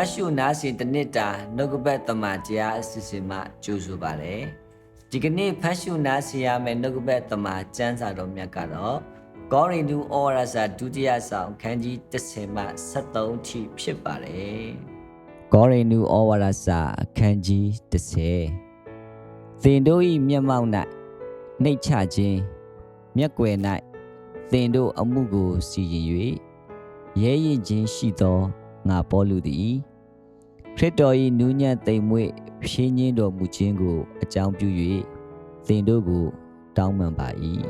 တ်ရှုနားဆင်တစ်နှစ်တာနှုတ်ကပတ်တမန်တရားအစီအစဉ်မှကြိုဆိုပါရယ်ဒီကနေ့ဖတ်ရှုနားဆင်ရမယ့်နှုတ်ကပတ်တမန်ကျမ်းစာတော်မြတ်ကတော့ကောရိန္သုဩဝါဒစာဒုတိယဆောင်ခန်းကြီး30မှ73ထိဖြစ်ပါတယ်ကောရိန္သုဩဝါဒစာအခန်းကြီး30သင်တို့၏မျက်မှောက်၌နှိတ်ချခြင်းမျက်ွယ်၌သင်တို့အမှုကိုစီရင်၍ရဲရင်ခြင်းရှိသောငါပေါလုသည် ခရစ်တော်၏နူးညံ့သိမ်မွေ့ဖြင်းညင်းတော်မူခြင်းကို အကြောင်းပြု၍သင်တို့ကို တောင်းပန်ပါ၏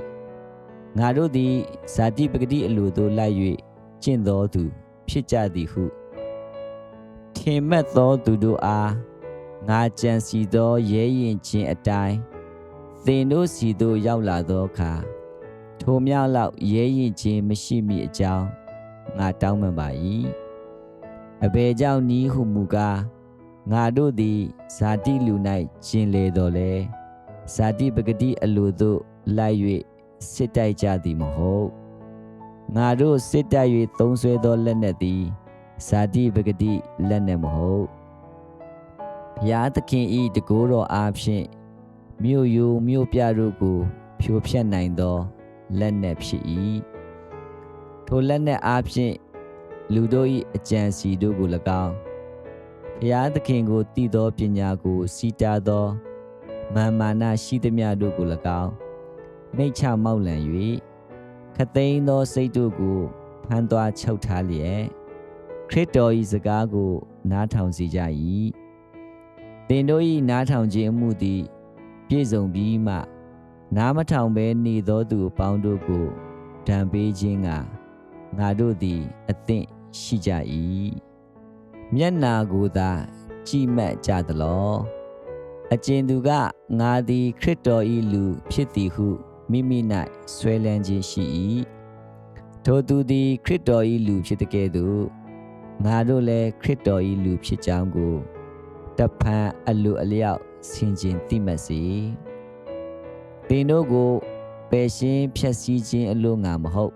ငါတို့သည်ဇာတိပဂတိအလိုသို့လိုက်၍ကျင့်တော်သူ ဖြစ်ကြသည်ဟုထင်မှတ်သောသူတို့အားငါကြံစီသောရဲရင်ခြင်းအတိုင်းသင်တို့စီသို့ရောက်လာသောအခါထိုမြောက်လောက်ရဲရင်ခြင်းမရှိမိအကြောင်းငါတောင်းပန်ပါ၏ အဘယ်ကြောင့်နီးဟုမူကားငါတို့သည်ဇာတိလူ၌ကျင်လေတော်လဲဇာတိပဂတိအလိုသို့လိုက်၍စစ်တိုက်ကြသည်မဟုတ်ငါတို့စစ်တိုက်၍သုံးဆွဲသောလက်နက်သည်ဇာတိပဂတိလက်နက်မဟုတ်ဘုရားသခင်ဤတကိုးတော်အားဖြင့်မြို့ယိုမြို့ပြတို့ကိုဖြိုဖျက်နိုင်သောလက်နက်ဖြစ်၏ထိုလက်နက်အားဖြင့် လူတို့၏အကြံစီတို့ကို၎င်းဘုရားသခင်ကိုတည်သောပညာကိုစီတာသောမာမာနရှိသမျှတို့ကို၎င်းနှိတ်ချမောက်လံ၍ခသိန်းသောစိတ်တို့ကိုဖမ်းသွားချုပ်ထားလျက်ခရစ်တော်၏စကားကိုနားထောင်စေကြ၏သင်တို့၏နားထောင်ခြင်းအမှုသည်ပြည့်စုံပြီးမှ နားမထောင်ဘဲနေသောသူအပေါင်းတို့ကိုဒဏ်ပေးခြင်းကငါတို့သည်အသင့် ရှိကြ၏မျက်နာကိုသာကြည်မှတ်ကြသလောအကျဉ်သူကငါသည်ခရစ်တော်၏လူဖြစ်သည်ဟုမိမိ၌ဆွဲလန်းခြင်းရှိ၏ထိုသူသည်ခရစ်တော်၏လူဖြစ်တဲ့ကဲ့သို့ငါတို့လည်းခရစ်တော်၏လူဖြစ်ကြောင်းကိုတဖန်အလိုအလျောက်ဆင်ခြင်သိမှတ်စေသင်တို့ကိုပယ်ရှင်းဖြည့်ဆည်းခြင်းအလို့ငါမဟုတ်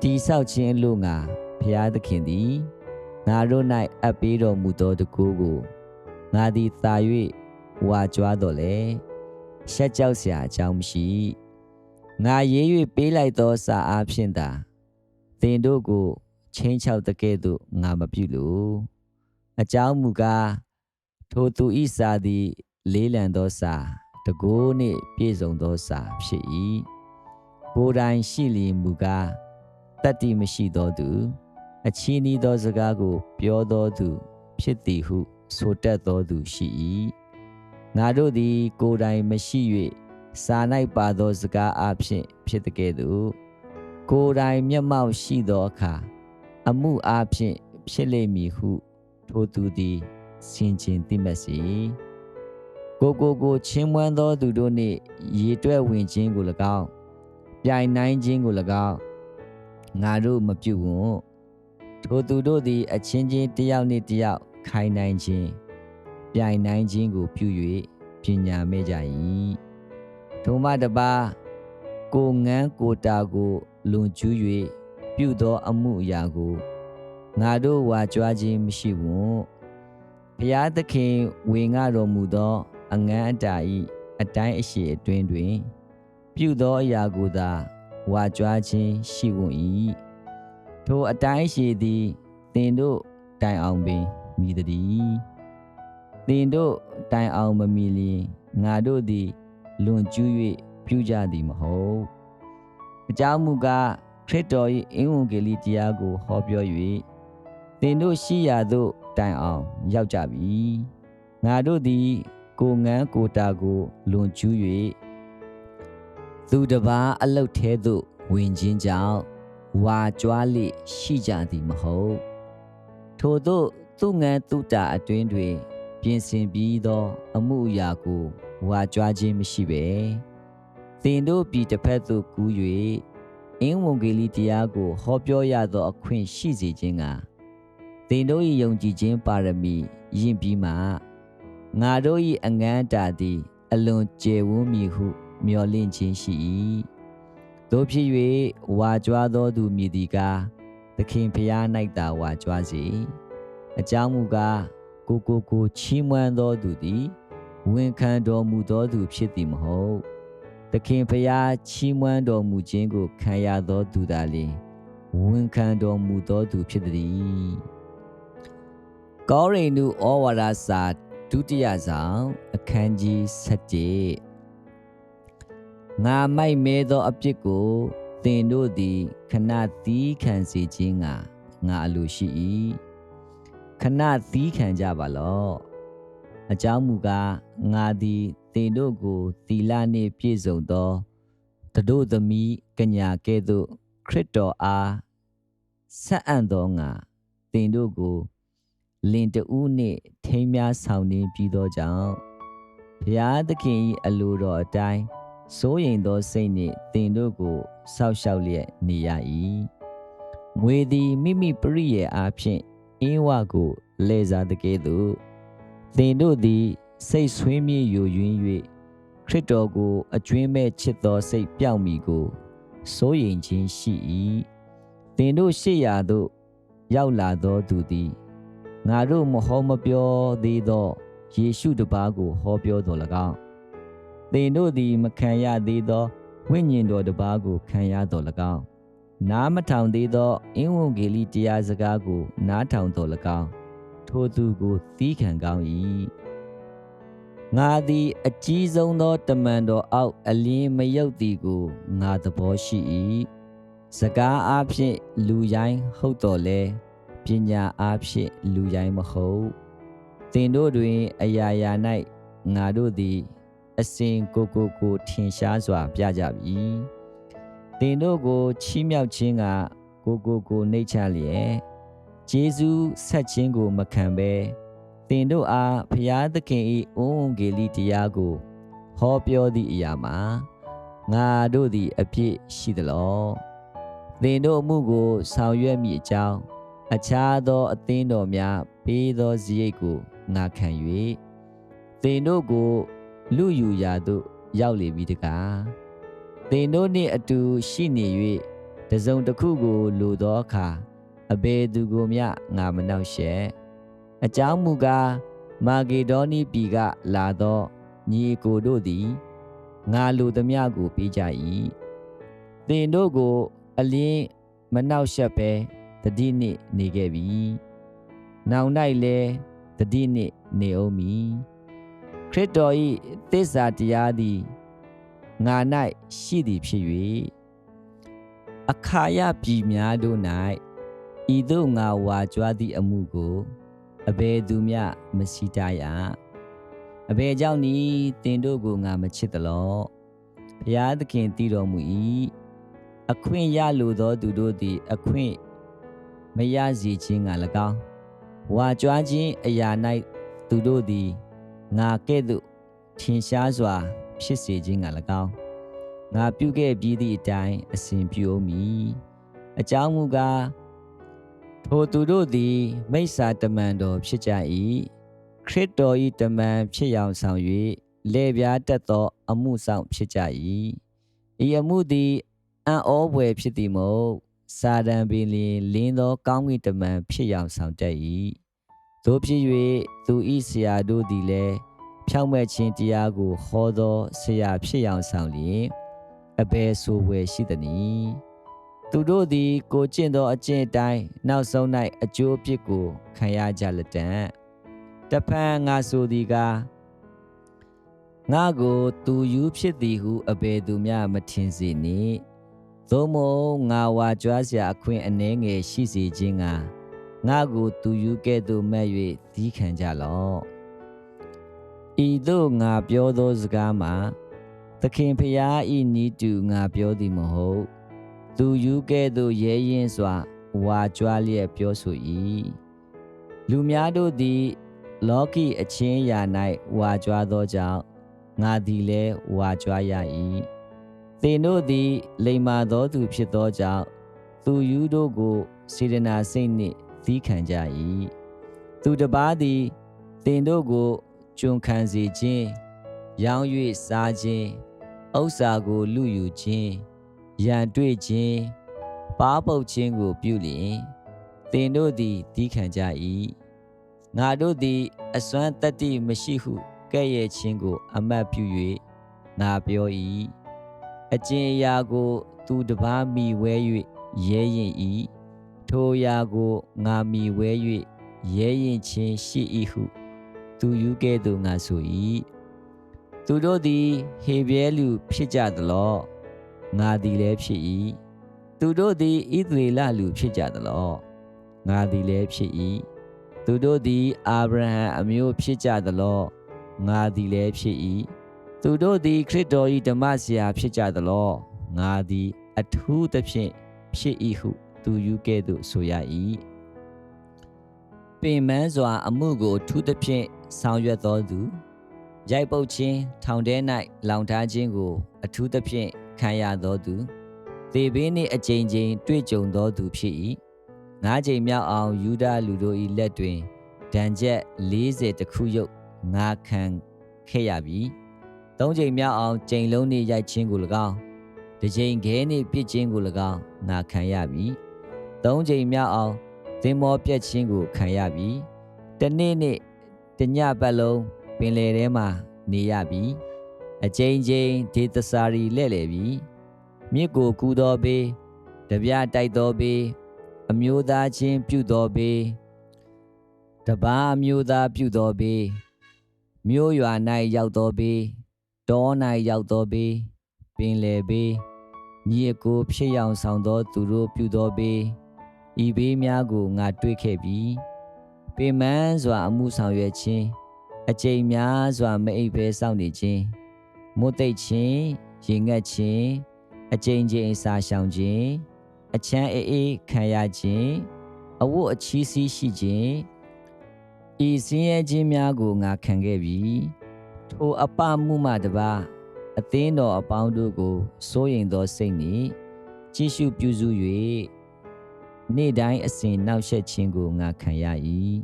တိဆောက်ခြင်းအလို့ငါ ဖျားသခင်သည်ငါတို့၌အပ်ပေးတော်မူသောတကူကိုငါသည်သာ၍ဝါကြွားတော်လဲရှက်ကြောက်စရာအကြောင်းမရှိငါရေး၍ပေးလိုက်သောစာအားဖြင့်သာသင်တို့ကိုချင်းချောက်တကဲ့သို့ငါမပြုလိုအကြောင်းမူကားထိုသူဤစာသည်လေးလံသောစာတကိုးနှင့်ပြည့်စုံသောစာဖြစ်၏ကိုယ်တိုင်ရှိလျင်မူကားတတ္တိမရှိသောသူ အချီးနီးသောစကားကို ပြောသောသူ ဖြစ်သည်ဟုဆိုတတ်သောသူရှိ၏ငါတို့သည် ကိုယ်တိုင်မရှိ၍စာ၌ပါသောစကားအဖြစ်ဖြစ်တဲ့ကဲ့သို့ကိုယ်တိုင်မျက်မှောက်ရှိသောအခါအမှုအဖြစ်ဖြစ်လိမ့်မည်ဟုထိုသူသည်စင်ကျင်သိမတ်စေကိုကိုကိုချင်းမွန်းသောသူတို့နှင့်ရေတွဲဝင်ခြင်းကို၎င်းပြိုင်နိုင်ခြင်းကို၎င်းငါတို့မပြုဝွန်း ထိုသူတို့သည် အချင်းချင်းတယောက်နှင့်တယောက်ခိုင်နိုင်ခြင်းပြိုင်နိုင်ခြင်းကိုပြု၍ပညာမဲ့ကြ၏ထိုမှတပါကိုငန်းကိုတာကိုလွန်ကျူး၍ပြုသောအမှုအရာကိုငါတို့ဝါကြွားခြင်းမရှိဝွန်းဘုရားသခင်ဝေငှတော်မူသော အငန်းအတာဤအတိုင်းအရှိအတွင်းတွင် ပြုသောအရာကိုသာဝါကြွားခြင်းရှိဝွန်၏ ထိုအတိုင်းရှိသည်သင်တို့တိုင်အောင်ပင်မိတည်းသင်တို့တိုင်အောင်မမီလျင်ငါတို့သည်လွန်ကျူး၍ပြုကြသည်မဟုတ်အကြောင်းမူကားခရစ်တော်၏အင်ဝန်ဂေလိတရားကိုဟောပြော၍သင်တို့ရှိရာသို့တိုင်အောင်ရောက်ကြပြီငါတို့သည်ကိုငန်းကိုတာကိုလွန်ကျူး၍သူတပားအလုတ်သေးသို့ဝင်ခြင်းကြောင့် ဝါကြွားလိရှိကြသည်မဟုတ်ထို့သောသူငန်းတုတာအတွင်းတွင် ပြင်ဆင်ပြီးသော အမှုအရာကိုဝါကြွားခြင်းမရှိပဲသင်တို့ပြည်တစ်ဖက်သို့ကူး၍အင်းဝန်ဂေလိတရားကိုဟောပြောရသော အခွင့်ရှိစေခြင်းကသင်တို့၏ယုံကြည်ခြင်းပါရမီယင်ပြီးမှငါတို့၏အငန်းတာသည် အလွန်ကျေဝန်းမည်ဟု မျှော်လင့်ခြင်းရှိ၏ တို့ဖြစ်၍ဝါကြွားသောသူမြည်သည်ကားသခင်ဖျား၌သာဝါကြွားစေအကြောင်းမူကားကိုကိုကိုချီးမွမ်းသောသူသည်ဝန်ခံတော်မူသောသူဖြစ်သည်မဟုတ်သခင်ဖျားချီးမွမ်းတော်မူခြင်းကိုခံရသောသူသာလျှင်ဝန်ခံတော်မူသောသူဖြစ်သည်ကောရိန္သုဩဝါဒစာဒုတိယဆောင်အခန်းကြီး7 ငါမိုက်မဲသောအပြစ်ကိုသင်တို့သည်ခဏသီးခံစေခြင်းငါငါအလိုရှိ၏ခဏသီးခံကြပါလော့အကြောင်းမူကားငါသည်သင်တို့ကိုသီလနှင့်ပြည့်စုံသောတတို့သမီးကညာကဲ့သို့ခရစ်တော်အားဆက်အံ့သောငါသင်တို့ကိုလင်တူးနှင့်ထိမ်းများဆောင်နှင်းပြီးသောကြောင့်ဘုရားသခင်၏အလိုတော်အတိုင်း စိုးရိမ်သောစိတ်နှင့်သင်တို့ကိုစောက်ရှောက်လျက်နေရ၏ငွေသည်မိမိပရိယေအားဖြင့်အင်းဝကိုလဲစားတကဲ့သို့သင်တို့သည်စိတ်ဆွေးမြေ့ယိုယွင်း၍ခရစ်တော်ကိုအကျွင်းမဲ့ချစ်သောစိတ်ပြောက်မိကိုစိုးရိမ်ခြင်းရှိ၏သင်တို့ရှေ့ရာသို့ရောက်လာသောသူသည်ငါတို့မဟောမပြောသေးသောယေရှုတပါးကိုဟောပြောတော်၎င်း သင်တို့သည်မခံရသေးသောဝိညာဉ်တော်တပါးကိုခံရတော်၎င်းနားမထောင်သေးသောအင်းဝန်ဂေလိတရားစကားကို နားထောင်တော်၎င်းထိုသူကိုသီးခံကောင်း၏ငါသည်အကြီးဆုံးသောတမန်တော်အောက်အလင်းမယုတ်သည်ကိုငါသဘောရှိ၏စကားအားဖြင့်လူရိုင်းဟုတ်တော်လဲပညာအားဖြင့်လူရိုင်းမဟုတ်သင်တို့တွင် အရာရာ၌ငါတို့သည် အစဉ်ကိုကိုကိုထင်ရှားစွာပြကြပြီသင်တို့ကိုချီးမြှောက်ခြင်းကကိုကိုကိုနှိတ်ချလျက်ဂျေဇုဆက်ခြင်းကိုမခံဘဲသင်တို့အားဖျားသခင်၏အုံးဂေလိတရားကိုဟောပြောသည့်အရာမှာငါတို့သည်အပြစ်ရှိသလောသင်တို့အမှုကိုဆောင်ရွက်မိအကြောင်းအခြားသောအသင်းတော်များပေးသောစရိတ်ကိုငါခံ၍သင်တို့ကို လူယူရာသို့ရောက်လေပြီတကားသင်တို့နှင့်အတူရှိနေ၍တစုံတစ်ခုကိုလိုသောအခါအဘယ်သူကိုမျှငါမနှောက်ရှက်အကြောင်းမူကားမာဂေဒေါနီပြည်ကလာသောညီကိုတို့သည်ငါလိုသမျှကိုပေးကြ၏သင်တို့ကိုအလင်းမနှောက်ရှက်ပဲတတိနှင့်နေခဲ့ပြီ။နောင်၌လည်းတတိနှင့်နေအောင်မီ ခရစ်တော်၏သစ္စာတရားသည်ငါ၌ရှိသည်ဖြစ်၍အခါယပြည်များတို့၌ဤသို့ငါဝါကြွားသည့်အမှုကိုအဘယ်သူမျှမစီတာရအဘယ်ကြောင့်နည်းတင်တို့ကိုငါမချစ်သလောဘုရားသခင်တည်တော်မူ၏အခွင့်ရလိုသောသူတို့သည် အခွင့်မရစေခြင်းက၎င်းဝါကြွားခြင်းအရာ၌သူတို့သည် ငါကဲ့သို့ထင်ရှားစွာ ဖြစ်စေခြင်းက၎င်းငါပြုခဲ့ပြီးသည့်အတိုင်းအစဉ်ပြုအောင်မည်အကြောင်းမူကားထိုသူတို့သည် မိစ္ဆာတမန်တော်ဖြစ်ကြ၏ခရစ်တော်၏တမန်ဖြစ်ရောင်ဆောင်၍လေပြားတက်သော အမှုဆောင်ဖြစ်ကြ၏ဤအမှုသည်အံ့ဩဖွယ်ဖြစ်သည်မို့စာတန်ပင်လျင်လင်းသောကောင်းကင်တမန်ဖြစ်ရောင်ဆောင်တတ်၏ သို့ဖြစ်၍သူဤဆရာတို့သည်လည်းဖြောင့်မတ်ခြင်းတရားကိုဟောသောဆရာဖြစ်ရောင်ဆောင်လျင်အဘယ်ဆိုဝယ်ရှိသနည်းသူတို့သည်ကိုကျင့်သောအကျင့်အတိုင်းနောက်ဆုံး၌အကျိုးအပြစ်ကိုခံရကြလက်တံတဖန်ငါဆိုသည်ကားငါကိုသူယူဖြစ်သည်ဟုအဘယ်သူမျှမထင်စေနှင့်သို့မဟုတ်ငါဝါကြွားစရာအခွင့်အနှဲငယ်ရှိစေခြင်းက ငါကိုသူယူကဲ့သို့မဲ့၍သီးခံကြလော့ဤသို့ငါပြောသောစကားမှာသခင်ဖျားဤနီးတူငါပြောသည်မဟုတ်သူယူကဲ့သို့ရဲရင်စွာဝါကြွားလျက်ပြောဆို၏လူများတို့သည် လောကီအချင်းရာ၌ဝါကြွားသောကြောင့်ငါသည်လည်းဝါကြွားရ၏သင်တို့သည် လိမ္မာသောသူဖြစ်သောကြောင့်သူယူတို့ကိုစေတနာစိတ်နှင့် သီးခံကြ၏သူတစ်ပါးသည်သင်တို့ကိုကျွန်ခံစေခြင်းရောင်း၍စားခြင်းဥစ္စာကိုလူယူခြင်းရန်တွေ့ခြင်းပါပုတ်ခြင်းကိုပြုလျင်သင်တို့သည်သီးခံကြ၏ငါတို့သည်အစွမ်းတတ္တိမရှိဟုကဲ့ရဲ့ခြင်းကို အမတ်ပြု၍ငါပြော၏အကျင့်အရာကို သူတစ်ပါးမိဝဲ၍ရဲရင်၏ ထိုအရာကိုငါမိဝဲ၍ရဲရင်ခြင်းရှိ၏ဟု သူယူကဲ့သို့ငါဆို၏သူတို့သည်ဟေဘဲလူဖြစ်ကြသလောငါသည်လည်းဖြစ်၏သူတို့သည်ဣသရေလလူဖြစ်ကြသလောငါသည်လည်းဖြစ်၏သူတို့သည်အာဗြဟံအမျိုးဖြစ်ကြသလောငါသည်လည်းဖြစ်၏သူတို့သည်ခရစ်တော်၏ဓမ္မဆရာဖြစ်ကြသလောငါသည် အထူးသဖြင့်ဖြစ်၏ဟု သူယူကဲ့သို့ဆိုရ၏ပင်မန်းစွာအမှုကိုထူးသဖြင့်ဆောင်ရွက်တော်သူရိုက်ပုတ်ခြင်းထောင်ထဲ၌လောင်ထားခြင်းကို အထူးသဖြင့်ခံရတော်သူသေဘေးနှင့်အကြိမ်ကြိမ်တွေ့ကြုံတော်သူဖြစ်၏ငါးကြိမ်မြောက်အောင်ယူဒလူတို့၏လက်တွင်ဒဏ်ချက်40တခုရုပ်ငါခံခဲ့ရပြီသုံးကြိမ်မြောက်အောင်ကြိမ်လုံးနှင့်ရိုက်ခြင်းကို၎င်းတစ်ကြိမ်ခဲနှင့်ပြစ်ခြင်းကို၎င်းငါခံရပြီ သုံးကြိမ်မြောက်အောင်သင်္ဘောပြက်ခြင်းကိုခံရပြီတနေ့နေ့တညပတ်လုံးပင်လယ်ထဲမှာနေရပြီအကြိမ်ကြိမ်ဒေသစာရီလဲ့လေပြီမြစ်ကိုကူတော်ပေတပြတိုက်တော်ပေအမျိုးသားချင်းပြုတော်ပေတပားအမျိုးသားပြုတော်ပေမြို့ရွာ၌ရောက်တော်ပေတော၌ရောက်တော်ပေပင်လေပေညီအကိုဖြစ်ရောက်ဆောင်သောသူတို့ပြုတော်ပေ ဤဘေးများကိုငါတွေ့ခဲ့ပြီပင်မန်းစွာအမှုဆောင်ရွက်ခြင်းအကြိမ်များစွာမအိပ်ဘဲစောင့်နေခြင်းမုတ်သိပ်ခြင်းရင်ငတ်ခြင်းအကြိမ်ကြိမ်စာရှောင်ခြင်းအချမ်းအေးအေးခံရခြင်းအဝတ်အချီးစီးရှိခြင်းဤစင်းရဲခြင်းများကိုငါခံခဲ့ပြီထိုအပမှုမှတပါအသင်းတော်အပေါင်းတို့ကိုစိုးရိမ်သောစိတ်နှင့်ကြည်ရှုပြုစု၍ နေ့တိုင်းအစဉ်နောက်ဆက်ခြင်းကိုငါခံရ၏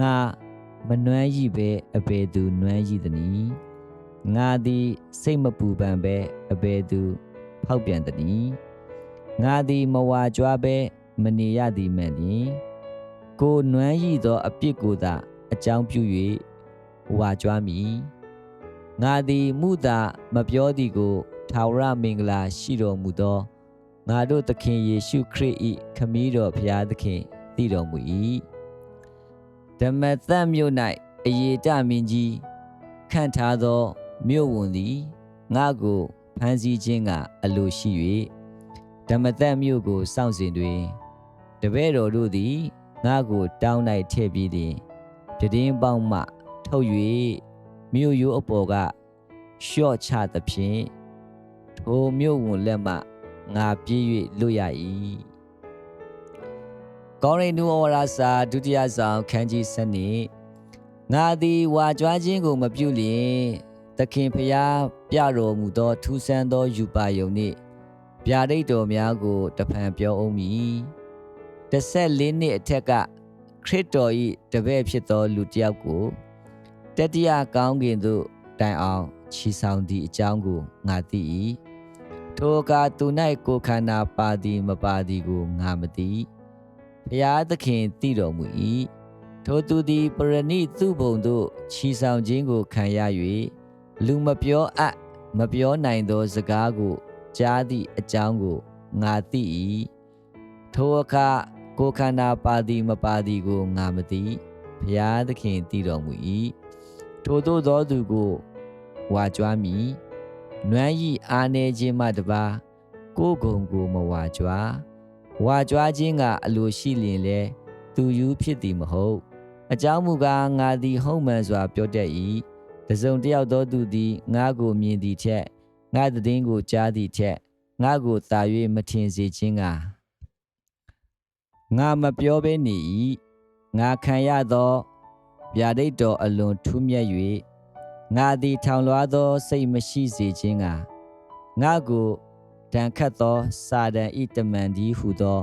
ငါမနှွမ်းရည်ပဲအဘယ်သူနှွမ်းရည်သနည်းငါသည်စိတ်မပူပန်ပဲအဘယ်သူဖောက်ပြန်သနည်းငါသည်မဝါကြွားပဲမနေရသည်မှန်လျင်ကိုနွမ်းရည်သောအပြစ်ကိုသာအကြောင်းပြု၍ဝါကြွားမည်ငါသည်မုသာမပြောသည်ကိုထာဝရမင်္ဂလာရှိတော်မူသော ငါတို့သခင်ယေရှုခရစ်၏ခမည်းတော်ဘုရားသခင်တည်တော်မူ၏ဓမ္မသတ်မြို့၌အယေတမင်းကြီးခန့်ထားသောမြို့ဝန်သည်ငါကိုဖမ်းဆီးခြင်းကအလိုရှိ၍ဓမ္မသက်မြို့ကိုစောင့်စဉ်တွင်တပည့်တော်တို့သည်ငါကိုတောင်း၌ထည့်ပြီးသည်ပြတင်းပေါင်းမှထုတ်၍မြို့ရိုးအပေါ်ကရှော့ချသဖြင့်ထိုမြို့ဝန်လက်မှ ငါပြေး၍လွတ်ရ၏ကောရိန္သုဩဝါဒစာဒုတိယဆောင်ခန်းကြီး7နှစ်ငါသည်ဝါကြွားခြင်းကိုမပြုလျင်သခင်ဖျားပြတော်မူသောထူးဆန်းသောယူပါယုံနှင့်ဗျာဒိတ်တော်များကိုတဖန်ပြောအောင်မည်14နှစ်အထက်ကခရစ်တော်၏တပည့်ဖြစ်သောလူတစ်ယောက်ကိုတတိယကောင်းကင်သို့တိုင်အောင်ချီဆောင်သည့်အကြောင်းကိုငါသိ၏ ထိုအခါသူ၌ကိုခန္ဓာပါသည်မပါသည်ကိုငါမသိဖျားသခင်သိတော်မူ၏ထိုသူသည်ပရဏိသူဘုံသို့ချီဆောင်ခြင်းကိုခံရ၍လူမပြောအပ်မပြောနိုင်သောစကားကိုကြားသည့်အကြောင်းကိုငါသိ၏ထိုအခါကိုခန္ဓာပါသည်မပါသည်ကိုငါမသိဘုရားသခင်သိတော်မူ၏ထိုသို့သောသူကိုဝါကြွားမည် နွမ်းဤအာနေခြင်းမှတပါကိုယ်ကုံကိုမဝါကြွားဝါကြွားခြင်းကအလိုရှိလျင်လဲသူယူဖြစ်သည်မဟုတ်အကြောင်းမူကားငါသည်ဟုတ်မှန်စွာပြောတတ်၏တစုံတယောက်သောသူသည်ငါကိုမြင်သည်ထက်ငါသတင်းကိုကြားသည့်ထက်ငါကိုသာ၍မထင်စေခြင်းကငါမပြောဘဲနေ၏ငါခံရသောဗျာဒိတ်တော်အလွန်ထူးမြတ်၍ ငါသည်ထောင်လွှားသော စိတ်မရှိစေခြင်းကငါကိုဒဏ်ခတ်သော စာဒန်ဤတမန်ဒီဟုသော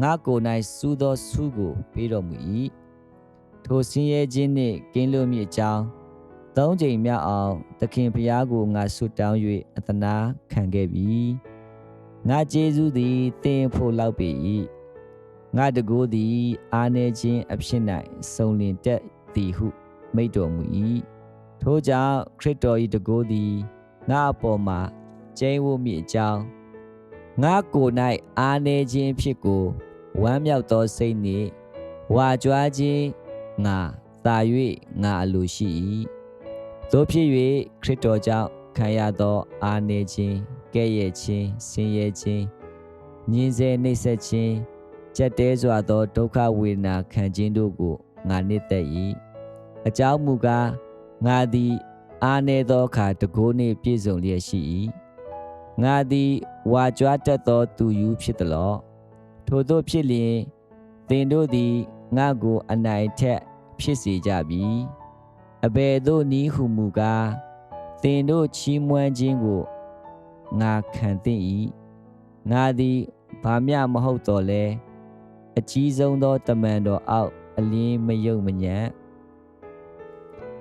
ငါကိုယ်၌စူးသောဆူးကို ပေးတော်မူ၏ထိုဆင်းရဲခြင်းနှင့်ကင်းလွတ်မည်အကြောင်းသုံးချိန်မြောက်အောင်သခင်ဖျားကိုငါဆုတောင်း၍အသနာခံခဲ့ပြီငါကျေးဇူးသည်သင်ဖို့လောက်ပေ၏ငါတကိုးသည် အာနေခြင်းအဖြစ်၌စုံလင်တက်သည်ဟုမိတ်တော်မူ၏ ထို့ကြောင့်ခရစ်တော်၏တကိုးသည်ငါအပေါ်မှာကျိန်းဝတ်မိအကြောင်းငါကိုယ်၌အာနေခြင်းဖြစ်ကိုဝမ်းမြောက်သောစိတ်နှင့်ဝါကြွားခြင်းငါသာ၍ငါအလိုရှိ၏သို့ဖြစ်၍ခရစ်တော်ကြောင့်ခံရသောအာနေခြင်းကဲ့ရဲ့ခြင်းဆင်းရဲခြင်းညင်စေနှိပ်စက်ခြင်းကြက်တဲစွာသောဒုက္ခဝေဒနာခံခြင်းတို့ကိုငါနှစ်သက်၏အကြောင်းမူကား ငါသည်အာနေသောအခါတကိုးနှင့်ပြည့်စုံလျက်ရှိ၏ငါသည်ဝါကြွားတတ်သောသူယူဖြစ်သလောထို့သောဖြစ်လျင်သင်တို့သည်ငါကိုအနိုင်ထက်ဖြစ်စေကြပြီအဘယ်သို့နည်းဟုမူကားသင်တို့ချီးမွမ်းခြင်းကိုငါခံသိ၏ငါသည်ဘာမျှမဟုတ်တော့လဲအကြီးဆုံးသောတမန်တော်အောက်အလင်းမယုံမညံ့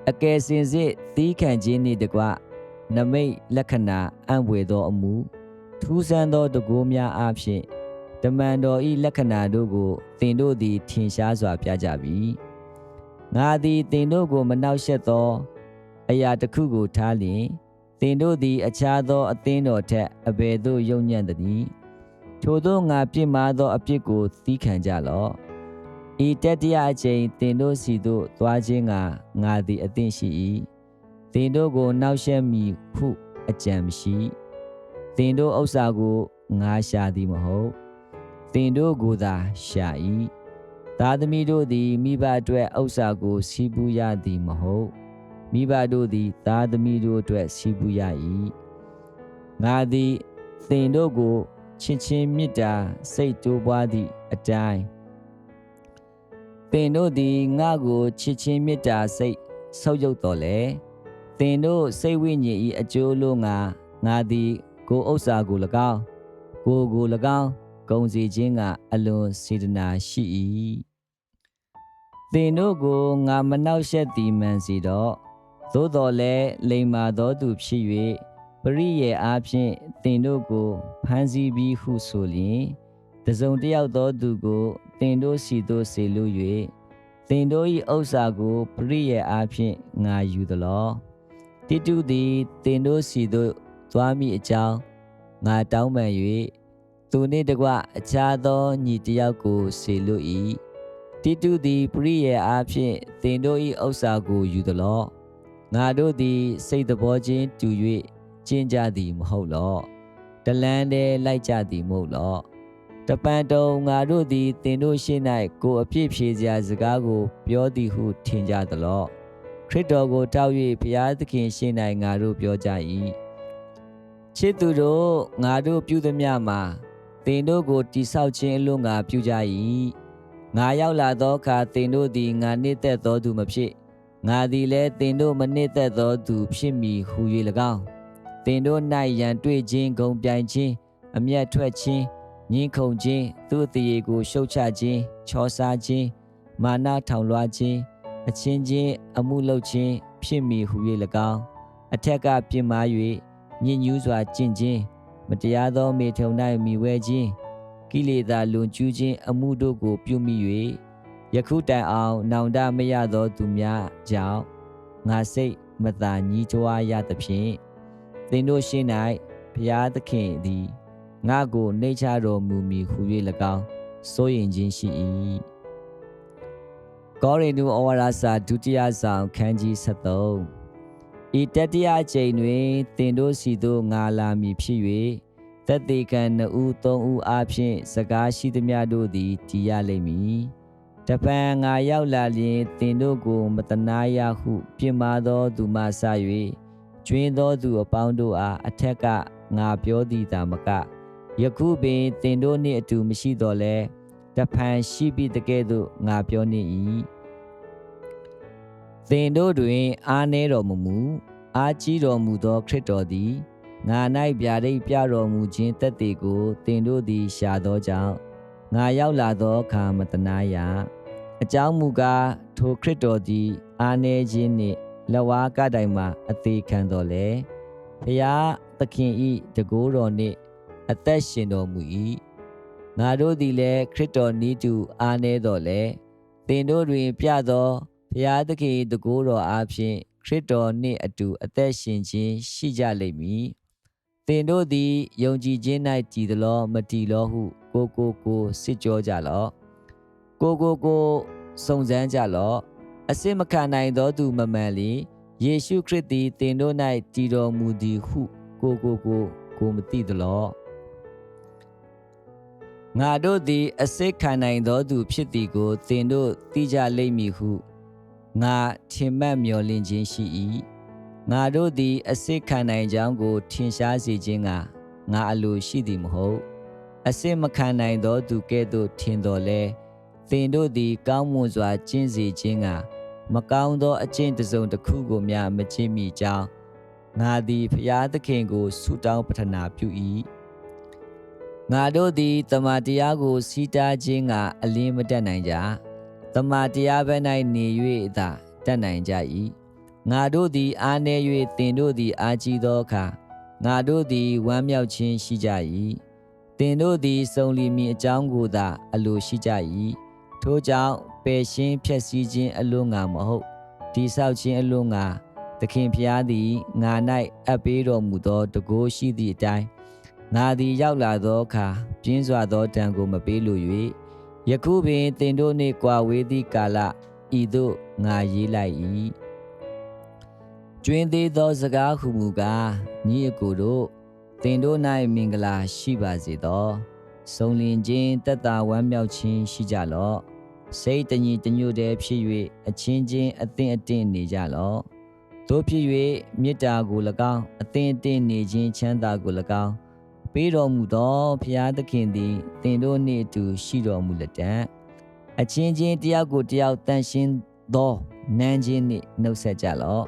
အကယ်စင်စစ်သီးခံခြင်းနှင့်တကွနမိတ်လက္ခဏာအံ့ဖွယ်သောအမှုထူးဆန်းသောတကိုးများအားဖြင့်တမန်တော်ဤလက္ခဏာတို့ကိုသင်တို့သည်ထင်ရှားစွာပြကြပြီငါသည်သင်တို့ကိုမနှောက်ယှက်သော အရာတစ်ခုကိုထားလျင်သင်တို့သည် အခြားသောအသင်းတော်ထက်အဘယ်သို့ယုံညံ့သနည်းထို့သောငါပြစ်မှားသောအပြစ်ကိုသီးခံကြလော့ ဤတတိယအချိန်သင်တို့စီသို့သွားခြင်းကငါသည်အသင့်ရှိ၏သင်တို့ကိုနှောက်ယှက်မိဟုအကြံမရှိသင်တို့ဥစ္စာကိုငါရှာသည်မဟုတ်သင်တို့ကိုသာရှာ၏သားသမီးတို့သည်မိဘအတွက်ဥစ္စာကိုစီးပူးရသည်မဟုတ်မိဘတို့သည်သားသမီးတို့အတွက်စီးပူးရ၏ငါသည်သင်တို့ကိုချစ်ချင်းမေတ္တာစိတ်တိုးပွားသည့်အတိုင်း သင်တို့သည်ငါကိုချစ်ချင်းမေတ္တာစိတ်ဆုပ်ယုပ်တော်လေသင်တို့စိတ်ဝိညာဉ်၏အကျိုးလို့ငါငါသည်ကိုဥစ္စာကို၎င်းကိုကို၎င်းဂုံစီခြင်းကအလွန်စေတနာရှိ၏သင်တို့ကိုငါမနှောက်ယှက်သည်မှန်စီတော့သို့တော်လည်းလိမ္မာသောသူဖြစ်၍ပရိယေအားဖြင့်သင်တို့ကိုဖမ်းဆီးပြီးဟုဆိုလျင်တစုံတစ်ယောက်သောသူကို သင်တို့စီသို့ဆေလို့၍သင်တို့၏ဥစ္စာကိုပရိယေအားဖြင့်ငါယူသလောတိတုသည်သင်တို့စီသို့သွားမိအကြောင်းငါတောင်းပန်၍သူနှင့်တကွအခြားသောညီတစ်ယောက်ကိုဆေလို့၏တိတုသည်ပရိယေအားဖြင့်သင်တို့၏ဥစ္စာကိုယူသလောငါတို့သည်စိတ်တော်ချင်းတူ၍ကျင့်ကြသည်မဟုတ်လောတလန်းတည်းလိုက်ကြသည်မဟုတ်လော တပန်တုံငါတို့သည်သင်တို့ရှေ့၌ကိုအပြစ်ဖြေစရာစကားကို ပြောသည်ဟုထင်ကြသလောခရစ်တော်ကိုတောက်၍ဘုရားသခင်ရှေ့၌ငါတို့ပြောကြ၏ချစ်သူတို့ငါတို့ပြုသည်များမှာသင်တို့ကိုတိဆောက်ခြင်းအလို့ငါပြုကြ၏ငါရောက်လာသောအခါသင်တို့သည်ငါနှိမ့်သက်သောသူမဖြစ်ငါသည်လည်းသင်တို့မနှိမ့်သက်သောသူဖြစ်မည်ဟု၍၎င်းသင်တို့၌ရန်တွေ့ခြင်းဂုံပြိုင်ခြင်းအမျက်ထွက်ခြင်း ညှင်းခုန်ခြင်းသူ့တရေကိုရှုတ်ချခြင်းချောစားခြင်းမာနထောင်လွှားခြင်းအချင်းချင်းအမှုလုပ်ခြင်းဖြစ်မည်ဟု၍၎င်းအထက်ကပြင်းမာ၍ညဉ့်ညူးစွာကျင့်ခြင်းမတရားသောမေထုံ၌မိဝဲခြင်းကိလေသာလွန်ကျူးခြင်းအမှုတို့ကို ပြုမိ၍ယခုတိုင်အောင် နောင်တမရသောသူများကြောင့်ငါစိတ်မသာညှိတွားရသဖြင့်သင်တို့ရှင်း၌ဘုရားသခင်သည် ငါကိုနှိမ့်ချတော်မူမည်ဟု၍၎င်းစိုးရင်ခြင်းရှိ၏ကောရိန္သုဩဝါဒစာဒုတိယဆောင်ခန်းကြီး73ဤတတိယကျိန်တွင်သင်တို့စီသို့ငါလာမည်ဖြစ်၍သက်သေခံနှစ်ဦးသုံးဦးအားဖြင့်စကားရှိသမျှတို့သည်တည်ရလိမ့်မည်တပံငါရောက်လာလျင်သင်တို့ကိုမတနာရဟုပြင်မာသောသူမှဆ၍ကျွင်းသောသူအပေါင်းတို့အားအထက်ကငါပြောသည်သာမက ယခုပင်သင်တို့နှင့်အတူမရှိတော့လဲတဖန်ရှိပြီးတကဲ့သို့ငါပြောနေ၏သင်တို့တွင် အားနည်းတော်မူမူအားကြီးတော်မူသောခရစ်တော်သည်ငါ၌ဗျာဒိတ်ပြတော်မူခြင်းတက်သေးကိုသင်တို့သည်ရှာသောကြောင့်ငါရောက်လာသောအခါမတနာရအကြောင်းမူကားထိုခရစ်တော်သည် အာနေခြင်းနှင့်လဝါကတိုင်မှာအသေးခံတော်လေဖျားသခင်ဤတကိုးတော်နှင့် အသက်ရှင်တော်မူ၏ငါတို့သည်လည်းခရစ်တော်နီးတူအားနည်းတော်လဲသင်တို့တွင်ပြသောဘုရားသခင်၏တကူတော်အားဖြင့်ခရစ်တော်နှင့်အတူအသက်ရှင်ခြင်းရှိကြလိမ့်မည်သင်တို့သည်ယုံကြည်ခြင်း၌ကြည်သလောမတည်လောဟု ကိုကိုကိုစစ်ကြောကြလော့ကိုကိုကိုစုံစမ်းကြလော့အစစ်မခံနိုင်သောသူမမှန်လီယေရှုခရစ်သည်သင်တို့၌တည်တော်မူသည်ဟု ကိုကိုကိုကိုမသိသလော ငါတို့သည် အစစ်ခံနိုင်သောသူဖြစ်သည်ကိုသင်တို့သိကြလိမ့်မည်ဟုငါထင်မှတ်မျှော်လင့်ခြင်းရှိ၏ငါတို့သည် အစစ်ခံနိုင်ကြောင်းကို ထင်ရှားစေခြင်းကငါအလိုရှိသည်မဟုတ် အစစ်မခံနိုင်သောသူကဲ့သို့ထင်တော်လဲသင်တို့သည် ကောင်းမွန်စွာကျင့်စေခြင်းကမကောင်းသောအကျင့်တစ်စုံတစ်ခုကိုမျှမကျင့်မိကြောင်းငါသည်ဖျားသခင်ကိုဆုတောင်းပတနာပြု၏ ငါတို့သည်တမန်တရားကိုစီးတားခြင်းကအလင်းမတက်နိုင်ကြတမန်တရားဘက်၌နေ၍သာတက်နိုင်ကြ၏ငါတို့သည်အားနည်း၍သင်တို့သည်အားကြီးသောအခါငါတို့သည်ဝမ်းမြောက်ခြင်းရှိကြ၏သင်တို့သည်စုံလီမည်အကြောင်းကိုသာ အလိုရှိကြ၏ထို့ကြောင့်ပယ်ရှင်းဖြည့်ဆည်းခြင်းအလို့ငါမဟုတ်တိဆောက်ခြင်းအလို့ငါသခင်ဖျားသည်ငါ၌အပ်ပေးတော်မူသောတကိုးရှိသည့်အတိုင်း ငါသည်ရောက်လာသောအခါပြင်းစွာသောတံကိုမပေးလို၍ယခုပင်တင်တို့နှင့်ကြွာဝေးသည့်ကာလဤသို့ငါရေးလိုက်၏ကျွင်းသေးသောစကားဟုမူကားညီအကိုတို့တင်တို့၌မင်္ဂလာရှိပါစေသောဆုံလင်ခြင်းတက်တာဝမ်းမြောက်ခြင်းရှိကြလော့စိတ်တညီတညွတ်တည်းဖြစ်၍အချင်းချင်းအသင့်အတင့်နေကြလော့တို့ဖြစ်၍မေတ္တာကို၎င်းအသင့်အတင့်နေခြင်းချမ်းသာကို၎င်း ပေးတော်မူသောဖျားသခင်သည်သင်တို့နှင့်အတူရှိတော်မူလက်တံအချင်းချင်းတယောက်ကိုတယောက်တန်ရှင်းသောနန်းချင်းနှင့်နှုတ်ဆက်ကြလော့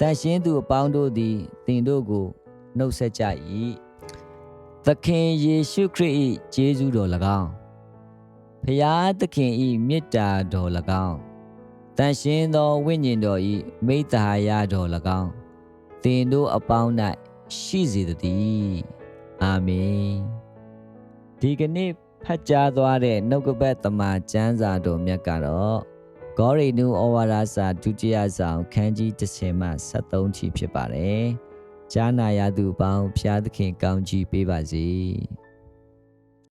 တန်ရှင်းသူအပေါင်းတို့သည်သင်တို့ကိုနှုတ်ဆက်ကြ၏သခင်ယေရှုခရစ်၏ကျေးဇူးတော်၎င်းဖျားသခင်၏မေတ္တာတော်၎င်းတန်ရှင်းသောဝိညာဉ်တော်၏မိတ္တာရတော်၎င်းသင်တို့အပေါင်း၌ရှိစေတည်း အာမင်ဒီကနေ့ဖတ်ကြားသွားတဲ့နှုတ်ကပတ်သမ္မာကျမ်းစာတော်မြတ်ကတော့ဂေါရိနုဩဝါဒစာဒုတိယဆောင်ခန်းကြီး30မှ73ထိဖြစ်ပါတယ်။ကြားနာရသူပေါင်းဖျားသခင်ကောင်းကြီးပေးပါစေ။